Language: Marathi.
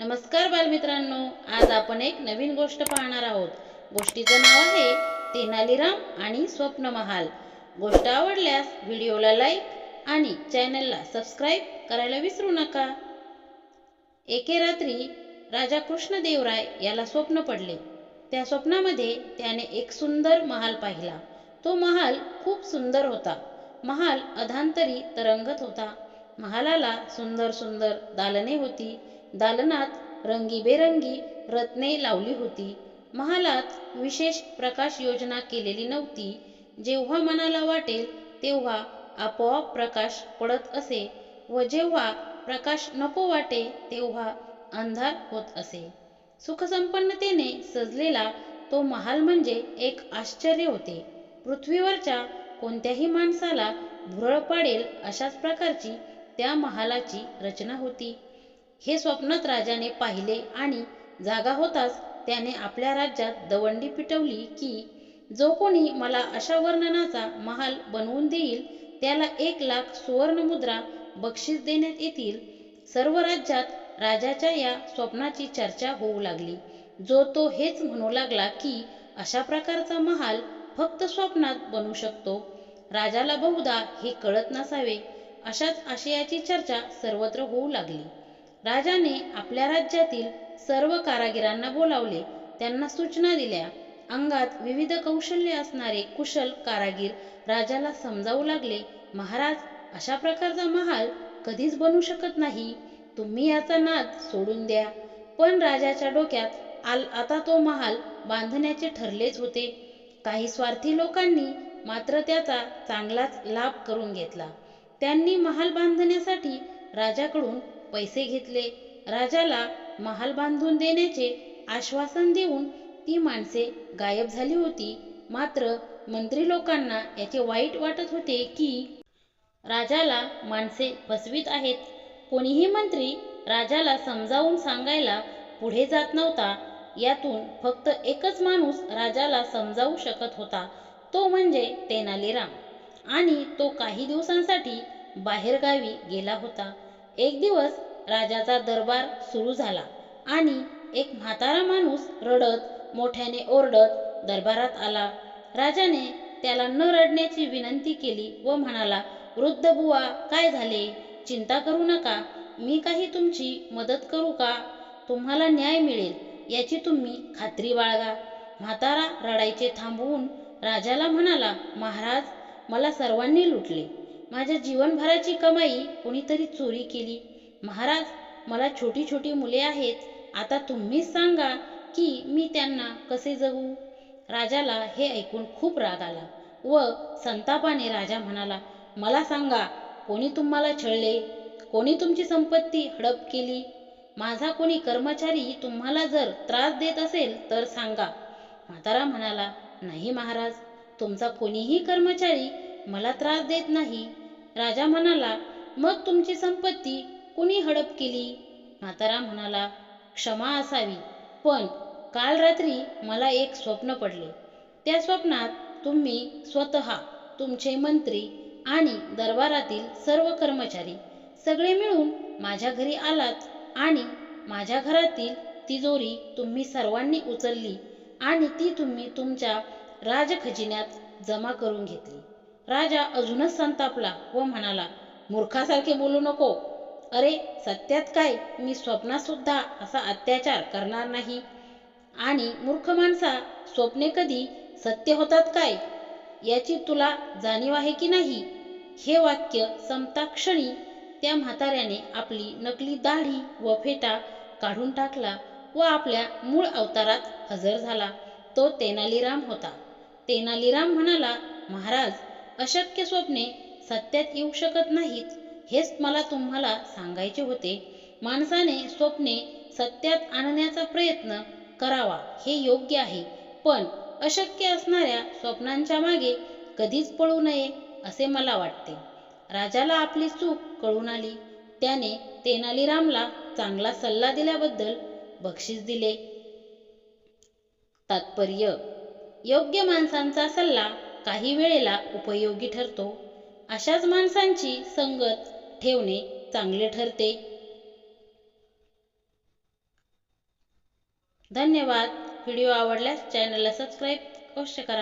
नमस्कार बालमित्रांनो आज आपण एक नवीन गोष्ट पाहणार आहोत. गोष्टीचं नाव आहे तेनालीराम आणि स्वप्न महाल गोष्ट आवडल्यास व्हिडिओला लाईक आणि चॅनलला सबस्क्राईब करायला विसरू नका. एके रात्री राजा कृष्णदेवराय याला स्वप्न पडले. त्या स्वप्नामध्ये त्याने एक सुंदर महाल पाहिला. तो महाल खूप सुंदर होता. महाल अधांतरी तरंगत होता. महालाला सुंदर सुंदर दालने होती. दालनात रंगीबेरंगी रत्ने लावली होती. महालात विशेष प्रकाश योजना केलेली नव्हती. जेव्हा मनाला वाटेल तेव्हा आपोआप प्रकाश पडत असे व जेव्हा प्रकाश नको वाटे तेव्हा अंधार होत असे. सुखसंपन्नतेने सजलेला तो महाल म्हणजे एक आश्चर्य होते. पृथ्वीवरच्या कोणत्याही माणसाला भुरळ पाडेल अशाच प्रकारची त्या महालाची रचना होती. हे स्वप्नात राजाने पाहिले आणि जागा होताच त्याने आपल्या राज्यात दवंडी पिटवली की जो कोणी मला अशा वर्णनाचा महाल बनवून देईल त्याला एक लाख सुवर्णमुद्रा बक्षीस देण्यात येतील. सर्व राज्यात राजाच्या या स्वप्नाची चर्चा होऊ लागली. जो तो हेच म्हणू लागला की अशा प्रकारचा महाल फक्त स्वप्नात बनू शकतो. राजाला बहुधा हे कळत नसावे. अशाच आशयाची चर्चा सर्वत्र होऊ लागली. राजाने आपल्या राज्यातील सर्व कारागिरांना बोलावले. त्यांना सूचना दिल्या. अंगात विविध कौशल्य असणारे कुशल कारागीर राजाला समजावू लागले महाराज अशा प्रकारचा महाल कधीच बनू शकत नाही. तुम्ही याचा नाद सोडून द्या. पण राजाच्या डोक्यात आल आता तो महाल बांधण्याचे ठरलेच होते. काही स्वार्थी लोकांनी मात्र त्याचा चांगलाच लाभ करून घेतला. त्यांनी महाल बांधण्यासाठी राजाकडून पैसे घेतले. राजाला महाल बांधून देण्याचे आश्वासन देऊन ती माणसे गायब झाली होती. मात्र मंत्री लोकांना याचे वाईट वाटत होते की राजाला माणसे फसवीत आहेत. कोणीही मंत्री राजाला समजावून सांगायला पुढे जात नव्हता. यातून फक्त एकच माणूस राजाला समजावू शकत होता. तो म्हणजे तेनालीराम. आणि तो काही दिवसांसाठी बाहेरगावी गेला होता. एक दिवस राजाचा दरबार सुरू झाला आणि एक म्हातारा माणूस रडत मोठ्याने ओरडत दरबारात आला. राजाने त्याला न रडण्याची विनंती केली व म्हणाला वृद्ध बुवा काय झाले? चिंता करू नका. मी काही तुमची मदत करू का? तुम्हाला न्याय मिळेल याची तुम्ही खात्री बाळगा. म्हातारा रडायचे थांबवून राजाला म्हणाला महाराज मला सर्वांनी लुटले. माझ्या जीवनभराची कमाई कोणीतरी चोरी केली. महाराज मला छोटी छोटी मुले आहेत. आता तुम्हीच सांगा की मी त्यांना कसे जगू? राजाला हे ऐकून खूप राग आला व संतापाने राजा म्हणाला मला सांगा कोणी तुम्हाला छळले? कोणी तुमची संपत्ती हडप केली? माझा कोणी कर्मचारी तुम्हाला जर त्रास देत असेल तर सांगा. म्हातारा म्हणाला नाही महाराज तुमचा कोणीही कर्मचारी मला त्रास देत नाही. राजा म्हणाला मग तुमची संपत्ती कुणी हडप केली? म्हातारा म्हणाला क्षमा असावी पण काल रात्री मला एक स्वप्न पडले. त्या स्वप्नात तुम्ही स्वतः तुमचे मंत्री आणि दरबारातील सर्व कर्मचारी सगळे मिळून माझ्या घरी आलात आणि माझ्या घरातील तिजोरी तुम्ही सर्वांनी उचलली आणि ती तुम्ही तुमच्या राजखजिन्यात जमा करून घेतली. राजा अजूनच संतापला व म्हणाला मूर्खासारखे बोलू नको. अरे सत्यात काय? मी स्वप्नात सुद्धा असा अत्याचार करणार नाही. आणि मूर्ख माणसा स्वप्ने कधी सत्य होतात काय? याची तुला जाणीव आहे की नाही? हे वाक्य संपताक्षणी त्या म्हाताऱ्याने आपली नकली दाढी व फेटा काढून टाकला व आपल्या मूळ अवतारात हजर झाला. तो तेनालीराम होता. तेनालीराम म्हणाला महाराज अशक्य स्वप्ने सत्यात येऊ शकत नाहीत. हेच मला तुम्हाला सांगायचे होते. माणसाने स्वप्ने सत्यात आणण्याचा प्रयत्न करावा हे योग्य आहे. पण अशक्य असणाऱ्या स्वप्नांच्या मागे कधीच पळू नये असे मला वाटते. राजाला आपली चूक कळून आली. त्याने तेनालीरामला चांगला सल्ला दिल्याबद्दल बक्षीस दिले. तात्पर्य योग्य माणसांचा सल्ला काही वेळेला उपयोगी ठरतो. अशाच माणसांची संगत ठेवणे चांगले ठरते. धन्यवाद. व्हिडिओ आवडल्यास चॅनलला सबस्क्राईब अवश्य करा.